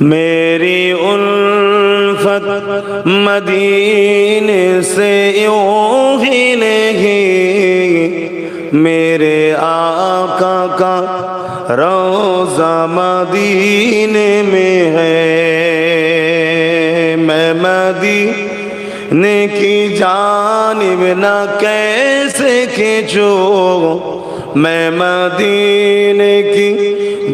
میری الفت مدینے سے یوں ہی نہیں۔ میرے آقا کا روزہ مدینے میں ہے۔ میں مدینے کی جانب نہ کیسے کھینچو میں مدینے کی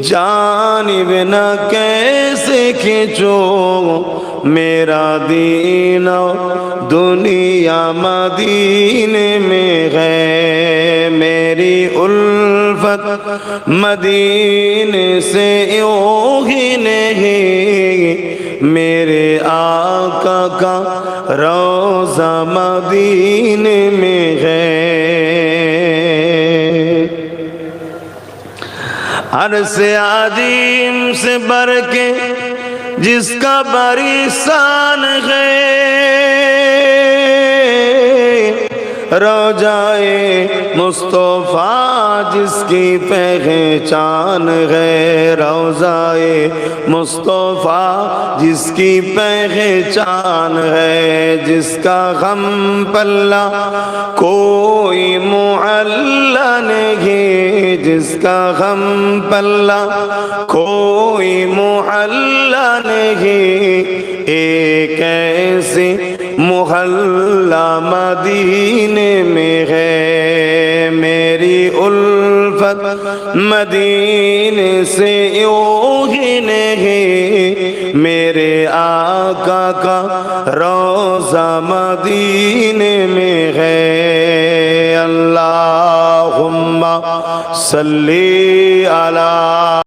جانب نہ کیسے کھینچو؟ میرا دین دنیا مدینے میں ہے۔ میری الفت مدینے سے یوں ہی نہیں۔ میرے آقا کا روزہ مدینے میں عرص عظیم سے بر کے جس کا بری سان ہے۔ روجائے مصطفیٰ جس کی پہچان ہے۔ روزائے مصطفیٰ جس کی پہچان ہے۔ جس کا غم پلہ کوئی معلہ نہیں جس کا غم پلہ کوئی معلہ نہیں، ایک ایسی محلہ مدینے میں ہے۔ میری الفت مدینے سے یوں ہی نہیں، میرے آقا کا روزہ مدینے میں اللہم صلی علی